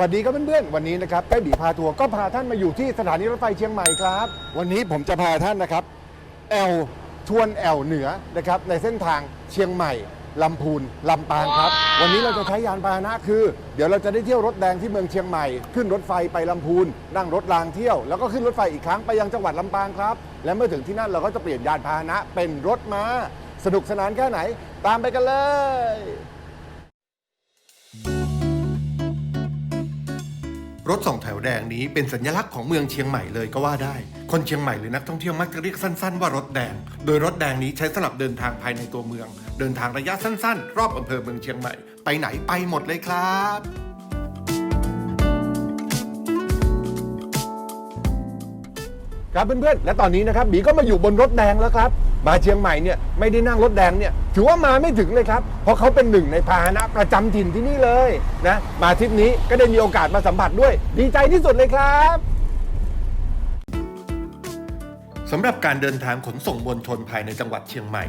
วัสดีครับเพื่อนๆ วันนี้นะครับแป้บีพาทัวร์ก็พาท่านมาอยู่ที่สถานีรถไฟเชียงใหม่ครับ วันนี้ผมจะพาท่านนะครับแอลทวนแอลเหนือนะครับในเส้นทางเชียงใหม่ลำพูนลำปางครับ วันนี้เราจะใช้ยานพาหนะคือ เดี๋ยวเราจะได้เที่ยวรถแดงที่เมืองเชียงใหม่ ขึ้นรถไฟไปลำพูน นั่งรถรางเที่ยว แล้วก็ขึ้นรถไฟอีกครั้งไปยังจังหวัดลำปางครับ และเมื่อถึงที่นั่นเราก็จะเปลี่ยนยานพาหนะเป็นรถม้า สนุกสนานแค่ไหน ตามไปกันเลย รถสองแถวแดงนี้เป็นสัญลักษณ์ของเมืองเชียงใหม่เลยก็ว่าได้ คนเชียงใหม่หรือนักท่องเที่ยวมักจะเรียกสั้นๆว่ารถแดง โดยรถแดงนี้ใช้สำหรับเดินทางภายในตัวเมือง เดินทางระยะสั้น ๆ รอบอำเภอเมืองเชียงใหม่ ไปไหนไปหมดเลยครับครับเพื่อนๆ และตอนนี้นะครับบีก็มาอยู่บนรถแดงแล้วครับ มาเชียงใหม่เนี่ยไม่ได้นั่งรถแดงเนี่ยถือว่ามาไม่ถึงเลยครับ เพราะเขาเป็นหนึ่งในพาหนะประจำถิ่นที่นี่เลยนะมาทริปนี้ก็ได้มีโอกาสมาสัมผัสด้วย ดีใจที่สุดเลยครับสำหรับการเดินทางขนส่งมวลชนภายในจังหวัดเชียงใหม่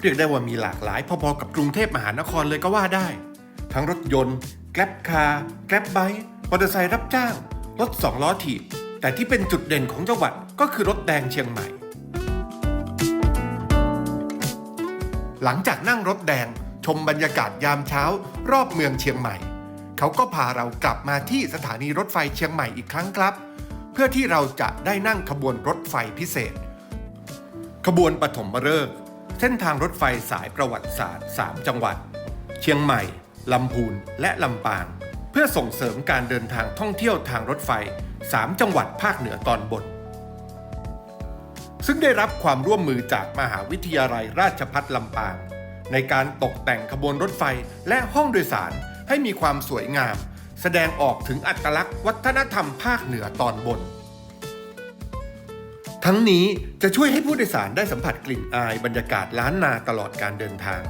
เรียกได้ว่ามีหลากหลายพอๆกับกรุงเทพมหานครเลยก็ว่าได้ ทั้งรถยนต์ แกร็บคาร์แกร็บไบค์มอเตอร์ไซค์รับจ้าง รถสองล้อถีบแต่ที่เป็นจุดเด่นของจังหวัดก็คือรถแดงเชียงใหม่ หลังจากนั่งรถแดงชมบรรยากาศยามเช้า รอบเมืองเชียงใหม่ เขาก็พาเรากลับมาที่สถานีรถไฟเชียงใหม่อีกครั้งครับ เพื่อที่เราจะได้นั่งขบวนรถไฟพิเศษ ขบวนปฐมฤกษ์เส้นทางรถไฟสายประวัติศาสตร์ 3 จังหวัด เชียงใหม่ ลำพูน และลำปาง เพื่อส่งเสริมการเดินทางท่องเที่ยวทางรถไฟ 3 จังหวัดภาคเหนือตอนบน ซึ่งได้รับความร่วมมือจากมหาวิทยาลัยราชภัฏลำปาง ในการตกแต่งขบวนรถไฟและห้องโดยสารให้มีความสวยงาม แสดงออกถึงอัตลักษณ์วัฒนธรรมภาคเหนือตอนบน ทั้งนี้จะช่วยให้ผู้โดยสารได้สัมผัสกลิ่นอายบรรยากาศล้านนาตลอดการเดินทาง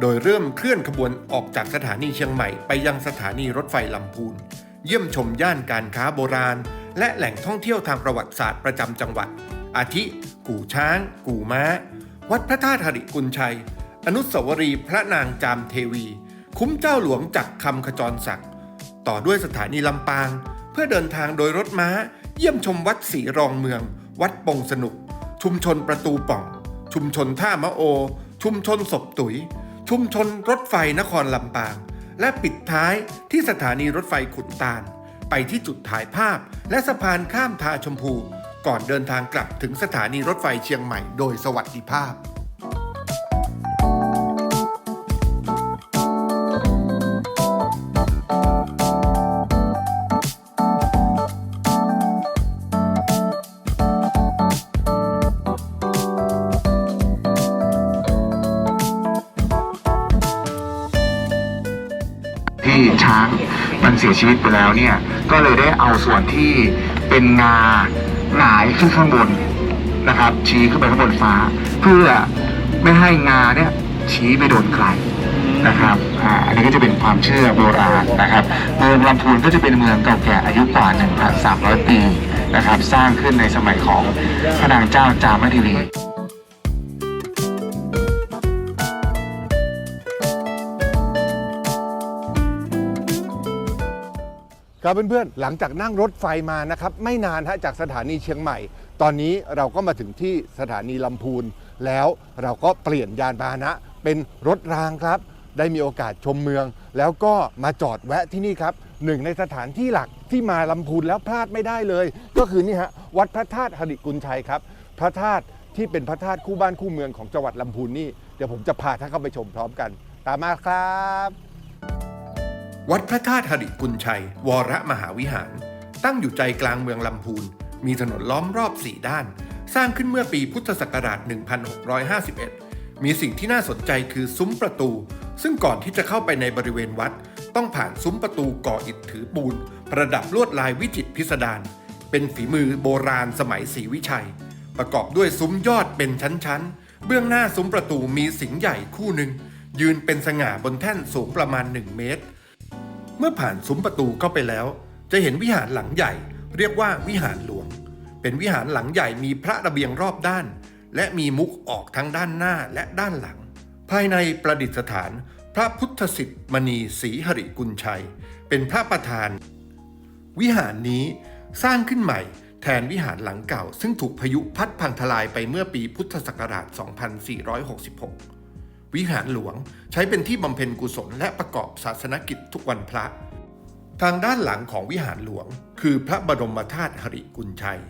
โดยเริ่มเคลื่อนขบวนออกจากสถานีเชียงใหม่ไปยังสถานีรถไฟลำพูน เยี่ยมชมย่านการค้าโบราณ และแหล่งท่องเที่ยวทางประวัติศาสตร์ประจำจังหวัด อาทิ กู่ช้าง กู่ม้า วัดพระธาตุหริกุลชัย อนุสาวรีย์พระนางจามเทวี คุ้มเจ้าหลวงจักคำขจรศักดิ์ต่อด้วยสถานีลำปาง เพื่อเดินทางโดยรถม้า เยี่ยมชมวัดศรีรองเมือง วัดปงสนุก ชุมชนประตูป่อง ชุมชนท่ามะโอ ชุมชนศพตุ๋ยชุมชนรถไฟนครลำปาง และปิดท้ายที่สถานีรถไฟขุนตาล ไปที่จุดถ่ายภาพและสะพานข้ามทาชมพู ก่อนเดินทางกลับถึงสถานีรถไฟเชียงใหม่โดยสวัสดิภาพที่ช้างมันเสียชีวิตไปแล้วเนี่ย ก็เลยได้เอาส่วนที่เป็นงา หงายขึ้นข้างบนนะครับ ชี้ขึ้นไปข้างบนฟ้า เพื่อไม่ให้งาเนี่ยชี้ไปโดนใครนะครับอ่าอันนี้ก็จะเป็นความเชื่อโบราณนะครับเมืองลำพูนก็จะเป็นเมืองเก่าแก่อายุกว่า 1,300 ปีนะครับ สร้างขึ้นในสมัยของพระนางเจ้าจามเทวี ครับเพื่อนๆ หลังจากนั่งรถไฟมานะครับไม่นานฮะจากสถานีเชียงใหม่ ตอนนี้เราก็มาถึงที่สถานีลำพูน แล้วเราก็เปลี่ยนยานพาหนะ เป็นรถรางครับ ได้มีโอกาสชมเมือง แล้วก็มาจอดแวะที่นี่ครับหนึ่งในสถานที่หลักที่มาลำพูนแล้วพลาดไม่ได้เลย ก็คือนี่ฮะวัดพระธาตุหริกุลชัยครับ พระธาตุที่เป็นพระธาตุคู่บ้านคู่เมืองของจังหวัดลำพูนนี่เดี๋ยวผมจะพาท่านเข้าไปชมพร้อมกัน ตามมาครับ วัดพระธาตุหริกุลชัย วรมหาวิหาร ตั้งอยู่ใจกลางเมืองลำพูน มีถนนล้อมรอบ4ด้าน สร้างขึ้นเมื่อปีพุทธศักราช 1651 มีสิ่งที่น่าสนใจคือซุ้มประตู ซึ่งก่อนที่จะเข้าไปในบริเวณวัด ต้องผ่านซุ้มประตูก่ออิฐถือปูน ประดับลวดลายวิจิตรพิสดาร เป็นฝีมือโบราณสมัยศรีวิชัย ประกอบด้วยซุ้มยอดเป็นชั้นๆ เบื้องหน้าซุ้มประตูมีสิงห์ใหญ่คู่หนึ่งยืนเป็นสง่าบนแท่นสูงประมาณ 1 เมตร เมื่อผ่านซุ้มประตูเข้าไปแล้ว จะเห็นวิหารหลังใหญ่ เรียกว่าวิหารหลวง เป็นวิหารหลังใหญ่มีพระระเบียงรอบด้าน และมีมุกออกทั้งด้านหน้าและด้านหลัง ภายในประดิษฐาน พระพุทธสิทธิ์มณีศรีหริกุลชัย เป็นพระประธาน วิหารนี้สร้างขึ้นใหม่แทนวิหารหลังเก่า ซึ่งถูกพายุพัดพังทลายไปเมื่อปีพุทธศักราช 2466 วิหารหลวง ใช้เป็นที่บำเพ็ญกุศลและประกอบศาสนกิจทุกวันพระ ทางด้านหลังของวิหารหลวง คือพระบรมธาตุหริกุลชัย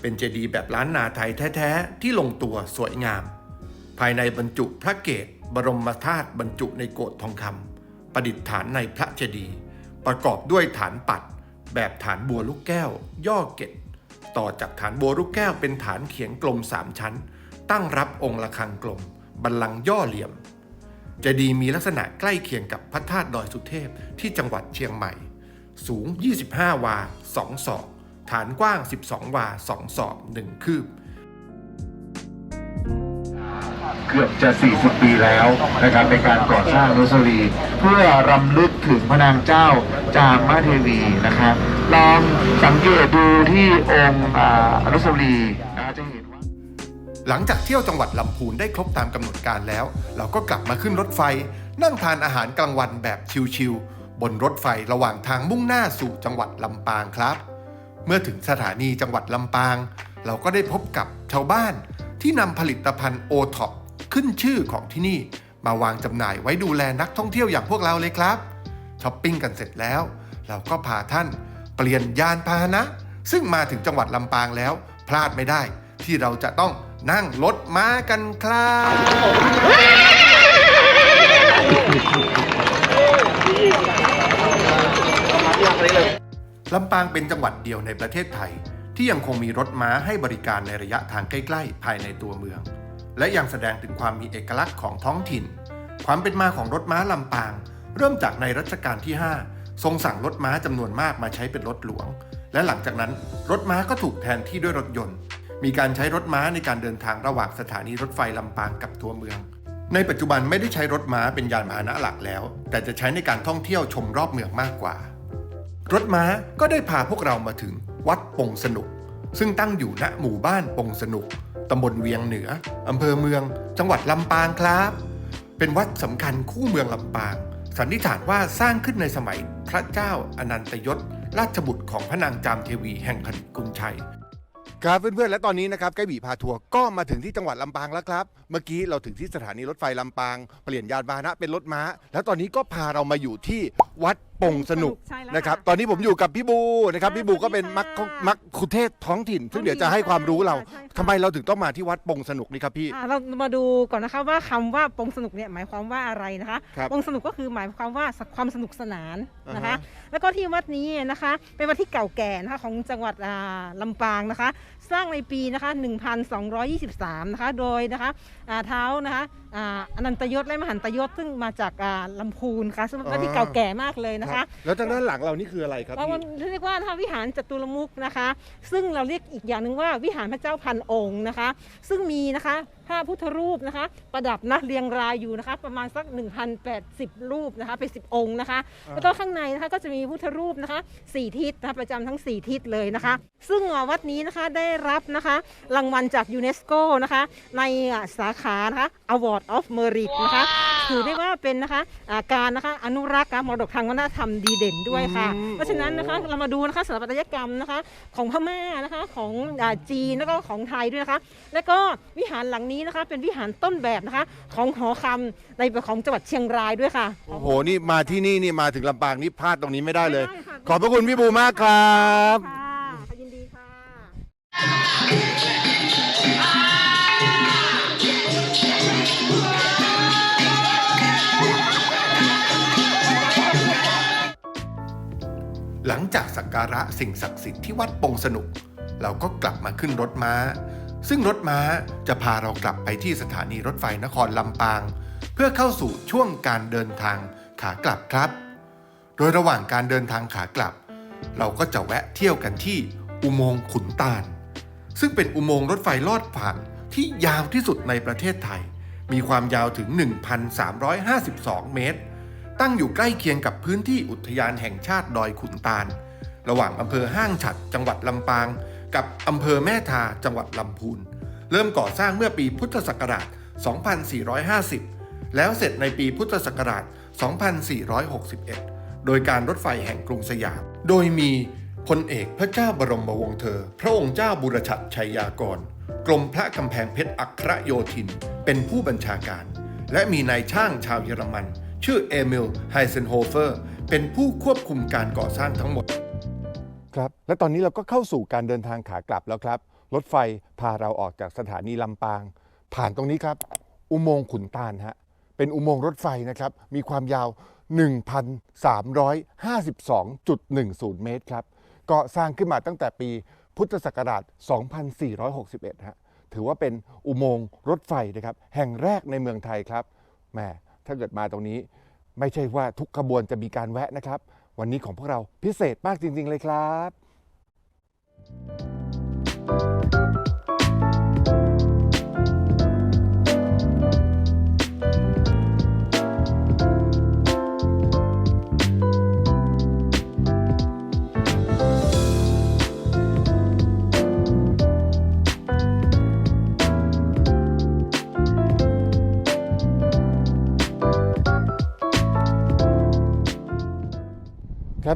เป็นเจดีย์แบบล้านนาไทยแท้ ๆ ที่ลงตัวสวยงาม ภายในบรรจุพระเกศบรมธาตุบรรจุในโกฏทองคำประดิษฐานในพระเจดีย์ประกอบด้วยฐานปัด แบบฐานบัวลูกแก้ว ย่อเกตต่อจากฐานบัวลูกแก้วเป็นฐานเขียงกลมสามชั้น ตั้งรับองค์ระฆังกลม บัลลังก์ย่อเหลี่ยมเจดีย์มีลักษณะใกล้เคียงกับพระธาตุดอยสุเทพที่จังหวัดเชียงใหม่ สูง 25 วา 2 ศอก ฐานกว้าง 12 วา 2 ศอก 1 คืบ เกือบจะ 40 ปีแล้วนะครับในการก่อสร้างอนุสาวรีเพื่อรำลึกถึงพระนางเจ้าจามเทวีนะครับ ลองสังเกตดูที่องค์อนุสรี หลังจากเที่ยวจังหวัดลำพูนได้ครบตามกำหนดการแล้ว เราก็กลับมาขึ้นรถไฟ นั่งทานอาหารกลางวันแบบชิลๆบนรถไฟระหว่างทางมุ่งหน้าสู่จังหวัดลำปางครับ เมื่อถึงสถานีจังหวัดลำปาง เราก็ได้พบกับชาวบ้าน ที่นำผลิตภัณฑ์โอท็อปขึ้นชื่อของที่นี่ มาวางจำหน่ายไว้ดูแลนักท่องเที่ยวอย่างพวกเราเลยครับช้อปปิ้งกันเสร็จแล้ว เราก็พาท่านเปลี่ยนยานพาหนะ ซึ่งมาถึงจังหวัดลำปางแล้ว พลาดไม่ได้ที่เราจะต้อง นั่งรถม้ากันครับลำปางเป็นจังหวัดเดียวในประเทศไทย ที่ยังคงมีรถม้าให้บริการในระยะทางใกล้ ๆ ภายในตัวเมือง และยังแสดงถึงความมีเอกลักษณ์ของท้องถิ่น ความเป็นมาของรถม้าลำปาง เริ่มจากในรัชกาลที่ 5 ทรงสั่งรถม้าจำนวนมากมาใช้เป็นรถหลวง และหลังจากนั้นรถม้าก็ถูกแทนที่ด้วยรถยนต์ มีการใช้รถม้าในการเดินทางระหว่างสถานีรถไฟลำปางกับตัวเมือง ในปัจจุบันไม่ได้ใช้รถม้าเป็นยานพาหนะหลักแล้ว แต่จะใช้ในการท่องเที่ยวชมรอบเมืองมากกว่า รถม้าก็ได้พาพวกเรามาถึงวัดปงสนุก ซึ่งตั้งอยู่ณหมู่บ้านปงสนุกตำบลเวียงเหนืออำเภอเมือง จังหวัดลำปางครับ เป็นวัดสำคัญคู่เมืองลำปาง สันนิษฐานว่าสร้างขึ้นในสมัยพระเจ้าอนันตยศ ราชบุตรของพระนางจามเทวีแห่งผ่นดินกุลชัย ครับเพื่อนๆและตอนนี้นะครับไก่บีพาทัวร์ก็มาถึงที่จังหวัดลำปางแล้วครับ เมื่อกี้เราถึงที่สถานีรถไฟลำปาง เปลี่ยนยานพาหนะเป็นรถม้า แล้วตอนนี้ก็พาเรามาอยู่ที่วัด ปงสนุกใช่แล้วนะครับ ค่ะตอนนี้ผมอยู่กับพี่บูนะครับ ค่ะพี่บูก็เป็นสวัมัสกดีค่ะมักคุเทศก์ท้องถิ่น ซึ่งท้องถิ่นเดี๋ยวจะให้ความรู้เราใช่ค่ะ ทำไมเราถึงต้องมาที่วัดปงสนุกนี่ครับพี่ อะเรามาดูก่อนนะคะว่าคำว่าปงสนุกเนี่ยหมายความว่าอะไรนะคะครับปงสนุกก็คือหมายความว่าความสนุกสนานนะคะ อ่าฮะแล้วก็ที่วัดนี้นะคะเป็นวัดที่เก่าแก่นะคะของจังหวัดอ่าลำปางนะคะ สร้างในปีนะคะ 1223 นะคะ โดยนะคะอ่าเท้านะคะ อ่าอนันตยศและมหันตยศซึ่งมาจากอ่าลำพูนค่ะซึ่งเป็นวัดที่เก่าแก่มากเลยนะครัคะบแล้วทางด้านหลังเรานี่คืออะไรครับเราพี่เรียกว่านะคะวิหารจตุรมุขนะคะ ซึ่งเราเรียกอีกอย่างหนึ่งว่าวิหารพระเจ้าพันองค์นะคะ ซึ่งมีนะคะ พระพุทธรูปนะคะ ประดับนะเรียงรายอยู่นะคะ ประมาณสัก 1,080 รูปนะคะเป็น10 องค์นะคะอ่าแล้วก็ข้างในนะคะก็จะมีพุทธรูปนะคะสี่ทิศนะคะประจำทั้ง 4 ทิศเลยนะคะ ซึ่งวัดนี้นะคะได้รับนะคะรางวัลจากยูเนสโกนะคะในอ่าสาขานะคะ Award of Merit นะคะถือได้ว่าเป็นนะคะอ่าการนะคะอนุรักษ์การมรดกทางวัฒนธรรมดีเด่นด้วยค่ะอืมเพราะฉะนั้นนะคะเรามาดูนะคะสถาปัตยกรรมนะคะของพม่านะคะของอาจีนแล้วก็ของไทยด้วยนะคะ แล้วก็วิหารหลังนี้นะคะ เป็นวิหารต้นแบบนะคะ ของหอคำในของจังหวัดเชียงรายด้วยค่ะโอ้โหนี่มาที่นี่นี่มาถึงลำปางนี่พลาดตรงนี้ไม่ได้เลย ไม่ได้ค่ะขอบพระคุณพี่บูมากครับ ค่ะยินดีค่ะ หลังจากสักการะสิ่งศักดิ์สิทธิ์ที่วัดปงสนุก เราก็กลับมาขึ้นรถม้า ซึ่งรถม้าจะพาเรากลับไปที่สถานีรถไฟนครลำปาง เพื่อเข้าสู่ช่วงการเดินทางขากลับครับ โดยระหว่างการเดินทางขากลับ เราก็จะแวะเที่ยวกันที่อุโมงค์ขุนตาล ซึ่งเป็นอุโมงค์รถไฟลอดผ่านที่ยาวที่สุดในประเทศไทย มีความยาวถึง 1,352 เมตร ตั้งอยู่ใกล้เคียงกับพื้นที่อุทยานแห่งชาติดอยขุนตาล ระหว่างอำเภอห้างฉัดจังหวัดลำปาง กับอำเภอแม่ทาจังหวัดลำพูน เริ่มก่อสร้างเมื่อปีพุทธศักราช 2450 แล้วเสร็จในปีพุทธศักราช 2461 โดยการรถไฟแห่งกรุงสยาม โดยมีพลเอกพระเจ้าบรมวงศ์เธอ พระองค์เจ้าบุรชัดชัยยากร กรมพระกำแพงเพชรอัครโยธิน เป็นผู้บัญชาการ และมีนายช่างชาวเยอรมัน ชื่อเอมิลไฮเซนโฮเฟอร์ เป็นผู้ควบคุมการก่อสร้างทั้งหมด ครับ และตอนนี้เราก็เข้าสู่การเดินทางขากลับแล้วครับ รถไฟพาเราออกจากสถานีลำปาง ผ่านตรงนี้ครับ อุโมงค์ขุนตาลฮะ เป็นอุโมงค์รถไฟนะครับ มีความยาว 1,352.10 เมตรครับ ก็สร้างขึ้นมาตั้งแต่ปีพุทธศักราช 2461 ฮะ ถือว่าเป็นอุโมงค์รถไฟนะครับ แห่งแรกในเมืองไทยครับ แหม ถ้าเกิดมาตรงนี้ ไม่ใช่ว่าทุกขบวนจะมีการแวะนะครับ วันนี้ของพวกเราพิเศษมากจริง ๆ เลยครับ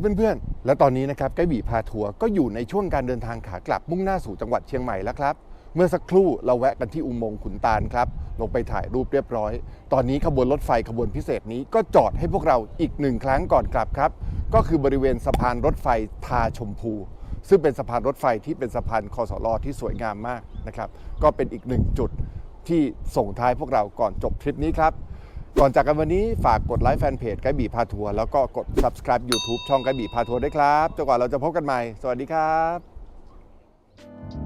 ครับเพื่อนๆ และตอนนี้นะครับไกด์บีพาทัวร์ก็อยู่ในช่วงการเดินทางขากลับมุ่งหน้าสู่จังหวัดเชียงใหม่แล้วครับ เมื่อสักครู่เราแวะกันที่อุโมงค์ขุนตาลครับ ลงไปถ่ายรูปเรียบร้อย ตอนนี้ขบวนรถไฟขบวนพิเศษนี้ก็จอดให้พวกเราอีกหนึ่งครั้งก่อนกลับครับ ก็คือบริเวณสะพานรถไฟทาชมพู ซึ่งเป็นสะพานรถไฟที่เป็นสะพานคอสลอที่สวยงามมากนะครับ ก็เป็นอีกหนึ่งจุดที่ส่งท้ายพวกเราก่อนจบทริปนี้ครับ ก่อนจากกันวันนี้ฝากกดไลค์แฟนเพจไกด์บีพาทัวร์แล้วก็กด subscribe YouTube ช่องไกด์บีพาทัวร์ด้วยครับจนกว่าเราจะพบกันใหม่ สวัสดีครับ